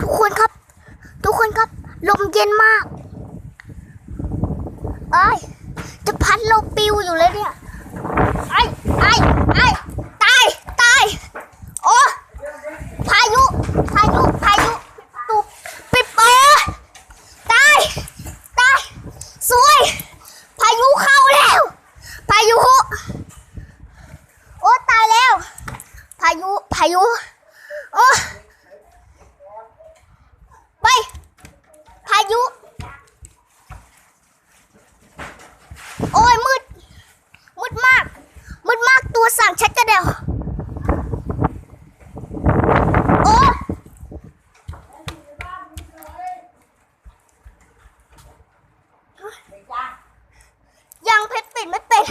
ทุกคนครับ ทุกคนครับ ลมเย็นมากไอ้ย จะพัดเราปิวอยู่เลยเนี่ย ไอ้ไอ้ไอ้ตาย ตาย โอ้ พายุ พายุ พายุตุบปิดเปิดตาย ตาย สวย พายุเข้าแล้ว พายุ โอ้ ตายแล้ว พายุ พายุ โอ้ ไป พายุ โอ้ยมืด มืดมาก มืดมากตัวสั่งชัดกระเดวโอ้ยังเพชรปิดไม่เป็น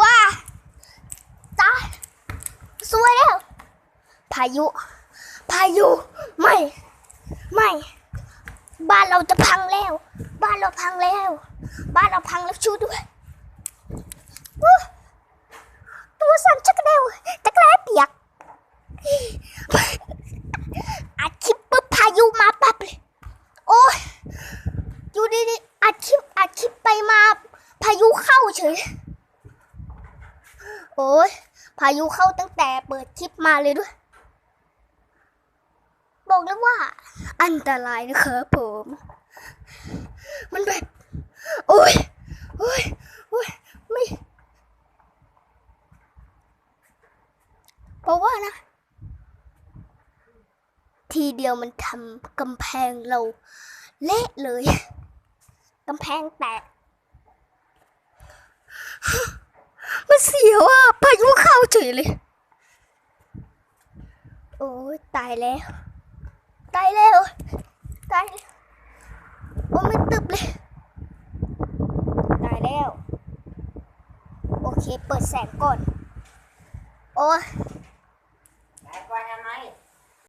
ว้าตายสวยแล้ว พายุ พายุ ไม่ ไม่ บ้านเราจะพังแล้ว บ้านเราพังแล้ว บ้านเราพังแล้วชูด้วย ตัวสั่นชักเดวจะแกล้เปียกอัดคลิปปุ๊บพายุมาปั๊บเลยโอ้ยอยู่ดีๆอัดคลิปอัดคลิปไปมาพายุเข้าเฉยโอ้ยพายุเข้าตั้งแต่เปิดคลิปมาเลยด้วย บอกแล้วว่า อันตรายนะครับผม มันแบบ โอ้ยโอ้ยโอ้ยไม่ เพราะว่านะ ทีเดียวมันทำกำแพงเราเละเลยกำแพงแตกมันเสียวอะพายุเข้าเฉยเลย โอ้ยตายแล้ว ตายแล้ว ตายโอ้ไม่ตึบเลย ตายแล้ว โอเค เปิดแสงก่อน โอ้ why am I?